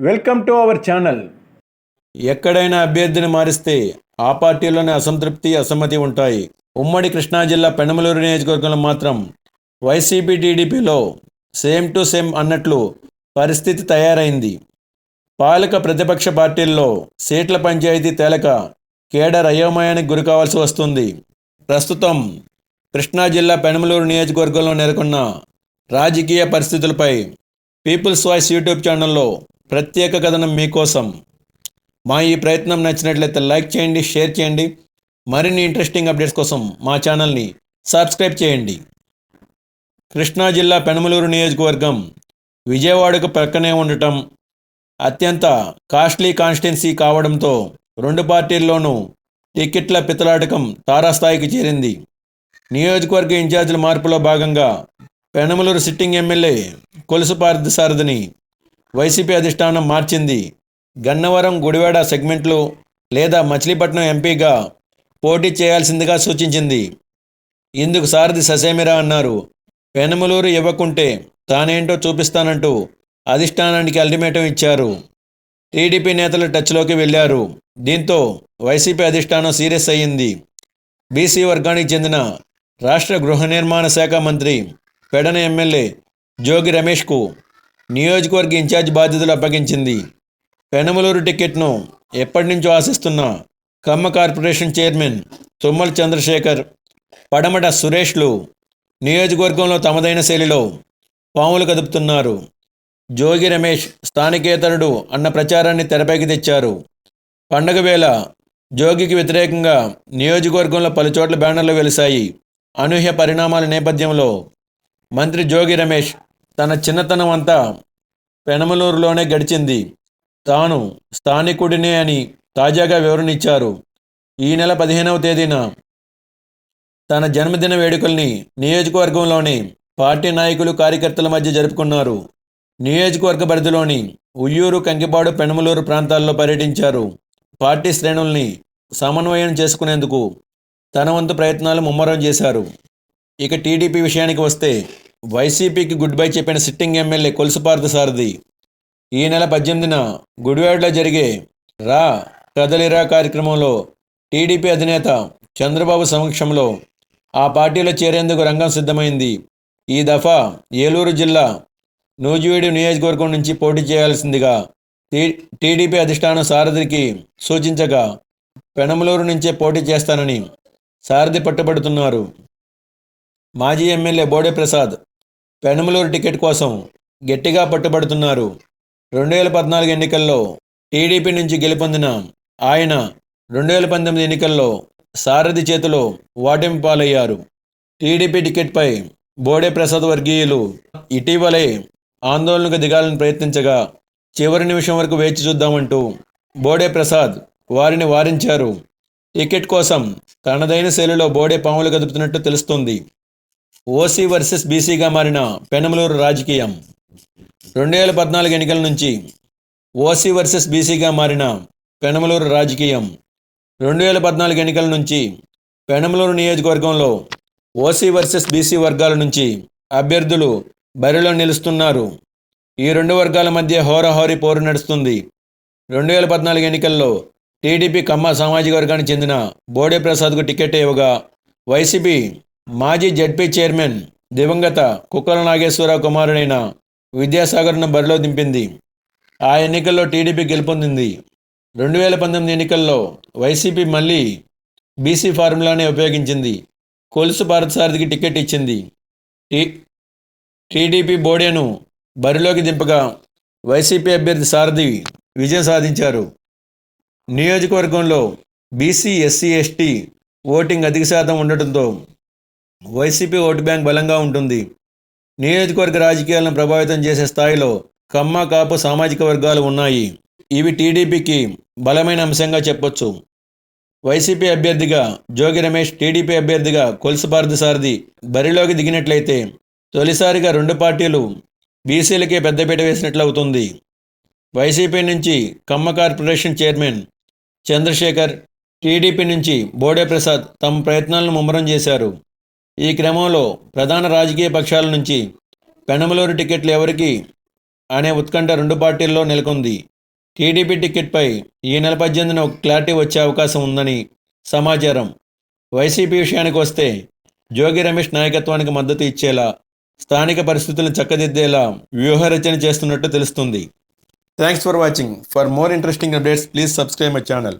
Welcome to our channel ఎక్కడైనా అభ్యర్థిని మారిస్తే ఆ పార్టీలోనే అసంతృప్తి అసమ్మతి ఉంటాయి. ఉమ్మడి కృష్ణా జిల్లా పెనమలూరు నియోజకవర్గంలో మాత్రం వైసీపీ టీడీపీలో సేమ్ టు సేమ్ అన్నట్లు పరిస్థితి తయారైంది. పాలక ప్రతిపక్ష పార్టీల్లో సీట్ల పంచాయతీ తేలక కేడర్ అయోమయానికి గురి కావాల్సి వస్తుంది. ప్రస్తుతం కృష్ణా జిల్లా పెనమలూరు నియోజకవర్గంలో నెలకొన్న రాజకీయ పరిస్థితులపై పీపుల్స్ వాయిస్ యూట్యూబ్ ఛానల్లో ప్రత్యేక కథనం మీకోసం. మా ఈ ప్రయత్నం నచ్చినట్లయితే లైక్ చేయండి షేర్ చేయండి. మరిన్ని ఇంట్రెస్టింగ్ అప్డేట్స్ కోసం మా ఛానల్ని సబ్స్క్రైబ్ చేయండి. కృష్ణా జిల్లా పెనమలూరు నియోజకవర్గం విజయవాడకు ప్రక్కనే ఉండటం అత్యంత కాస్ట్లీ కాన్స్టిట్యున్సీ కావడంతో రెండు పార్టీల్లోనూ టికెట్ల పితలాటకం తారాస్థాయికి చేరింది. నియోజకవర్గ ఇన్ఛార్జీల మార్పులో భాగంగా పెనమలూరు సిట్టింగ్ ఎమ్మెల్యే కొలుసు పార్థసారథిని వైసీపీ అధిష్టానం మార్చింది. గన్నవరం గుడివాడ సెగ్మెంట్లు లేదా మచిలీపట్నం ఎంపీగా పోటీ చేయాల్సిందిగా సూచించింది. ఇందుకు సారథి ససేమిరా అన్నారు. పెనమలూరు ఇవ్వకుంటే తానేంటో చూపిస్తానంటూ అధిష్టానానికి అల్టిమేటం ఇచ్చారు. టీడీపీ నేతలు టచ్లోకి వెళ్ళారు. దీంతో వైసీపీ అధిష్టానం సీరియస్ అయ్యింది. బీసీ వర్గానికి చెందిన రాష్ట్ర గృహ నిర్మాణ శాఖ మంత్రి పెడన ఎమ్మెల్యే జోగి రమేష్కు నియోజకవర్గ ఇన్ఛార్జ్ బాధ్యతలు అప్పగించింది. పెనమలూరు టికెట్ను ఎప్పటి నుంచో ఆశిస్తున్న కమ్మ కార్పొరేషన్ చైర్మన్ తుమ్మల చంద్రశేఖర్ పడమట సురేష్లు నియోజకవర్గంలో తమదైన శైలిలో పాములు కదుపుతున్నారు. జోగి రమేష్ స్థానికేతరుడు అన్న ప్రచారాన్ని తెరపైకి తెచ్చారు. పండగ వేళ జోగికి వ్యతిరేకంగా నియోజకవర్గంలో పలుచోట్ల బ్యానర్లు వెలిశాయి. అనూహ్య పరిణామాల నేపథ్యంలో మంత్రి జోగి రమేష్ తన చిన్నతనం అంతా పెనమలూరులోనే గడిచింది. తాను స్థానికుడినే అని తాజాగా వివరణ ఇచ్చారు ఈ నెల పదిహేనవ తేదీన తన జన్మదిన వేడుకల్ని నియోజకవర్గంలోని పార్టీ నాయకులు కార్యకర్తల మధ్య జరుపుకున్నారు. నియోజకవర్గ పరిధిలోని ఉయ్యూరు కంకిపాడు పెనమలూరు ప్రాంతాల్లో పర్యటించారు. పార్టీ శ్రేణుల్ని సమన్వయం చేసుకునేందుకు తన వంతు ప్రయత్నాలు ముమ్మరం చేశారు. ఇక టీడీపీ విషయానికి వస్తే వైసీపీకి గుడ్ బై చెప్పిన సిట్టింగ్ ఎమ్మెల్యే కొలుసుపార్థ సారథి ఈ నెల పద్దెనిమిదిన గుడివాడలో జరిగే రా కదలిరా కార్యక్రమంలో టీడీపీ అధినేత చంద్రబాబు సమక్షంలో ఆ పార్టీలో చేరేందుకు రంగం సిద్ధమైంది. ఈ దఫా ఏలూరు జిల్లా నూజివీడు నియోజకవర్గం నుంచి పోటీ చేయాల్సిందిగా టీ టీడీపీ అధిష్టానం సారథికి సూచించగా పెనమలూరు నుంచే పోటీ చేస్తానని సారథి పట్టుబడుతున్నారు. మాజీ ఎమ్మెల్యే బోడే ప్రసాద్ పెనమలూరు టికెట్ కోసం గట్టిగా పట్టుబడుతున్నారు. రెండు వేల పద్నాలుగు ఎన్నికల్లో టీడీపీ నుంచి గెలుపొందిన ఆయన రెండు వేల పంతొమ్మిది ఎన్నికల్లో సారథి చేతిలో ఓటమి పాలయ్యారు. టీడీపీ టికెట్పై బోడే ప్రసాద్ వర్గీయులు ఇటీవలే ఆందోళనకు దిగాలని ప్రయత్నించగా చివరి నిమిషం వరకు వేచి చూద్దామంటూ బోడే ప్రసాద్ వారిని వారించారు. టికెట్ కోసం తనదైన శైలిలో బోడే పాములు కదుపుతున్నట్టు తెలుస్తుంది. ఓసీ వర్సెస్ బీసీగా మారిన పెనమలూరు రాజకీయం. రెండు వేల పద్నాలుగు ఎన్నికల నుంచి ఓసీ వర్సెస్ బీసీగా మారిన పెనమలూరు రాజకీయం. రెండు వేల పద్నాలుగు ఎన్నికల నుంచి పెనమలూరు నియోజకవర్గంలో ఓసీ వర్సెస్ బీసీ వర్గాల నుంచి అభ్యర్థులు బరిలో నిలుస్తున్నారు. ఈ రెండు వర్గాల మధ్య హోరాహోరీ పోరు నడుస్తుంది. రెండు వేల పద్నాలుగు ఎన్నికల్లో టీడీపీ కమ్మ సామాజిక వర్గానికి చెందిన బోడే ప్రసాద్కు టికెట్ ఇవ్వగా వైసీపీ మాజీ జడ్పీ చైర్మన్ దివంగత కుక్కల నాగేశ్వరరావు కుమారుడైన విద్యాసాగర్ను బరిలో దింపింది. ఆ ఎన్నికల్లో టీడీపీ గెలుపొందింది. రెండు వేల పంతొమ్మిది ఎన్నికల్లో వైసీపీ మళ్ళీ బీసీ ఫార్ములానే ఉపయోగించింది. కొలుసు పార్థసారథికి టికెట్ ఇచ్చింది. టీ టీడీపీ బోడేను బరిలోకి దింపగా వైసీపీ అభ్యర్థి సారథి విజయం సాధించారు. నియోజకవర్గంలో బీసీ ఎస్సీ ఎస్టీ ఓటింగ్ అధిక శాతం ఉండటంతో వైసీపీ ఓటు బ్యాంక్ బలంగా ఉంటుంది. నియోజకవర్గ రాజకీయాలను ప్రభావితం చేసే స్థాయిలో కమ్మ కాపు సామాజిక వర్గాలు ఉన్నాయి. ఇవి టీడీపీకి బలమైన అంశంగా చెప్పొచ్చు. వైసీపీ అభ్యర్థిగా జోగి రమేష్ టీడీపీ అభ్యర్థిగా కొలుసు పార్థసారథి బరిలోకి దిగినట్లయితే తొలిసారిగా రెండు పార్టీలు బీసీలకే పెద్దపీట వేసినట్లు అవుతుంది వైసీపీ నుంచి Kamma corporation chairman Chandrasekhar TDP నుంచి బోడే ప్రసాద్ తమ ప్రయత్నాలను ముమ్మరం చేశారు. ఈ క్రమంలో ప్రధాన రాజకీయ పక్షాల నుంచి పెనమలూరు టికెట్లు ఎవరికి అనే ఉత్కంఠ రెండు పార్టీల్లో నెలకొంది. టీడీపీ టికెట్పై ఈ నెల పద్దెనిమిదిన ఒక క్లారిటీ వచ్చే అవకాశం ఉందని సమాచారం. వైసీపీ విషయానికి వస్తే జోగి రమేష్ నాయకత్వానికి మద్దతు ఇచ్చేలా స్థానిక పరిస్థితులను చక్కదిద్దేలా వ్యూహరచన చేస్తున్నట్టు తెలుస్తుంది. Thanks for watching for more interesting updates please subscribe my channel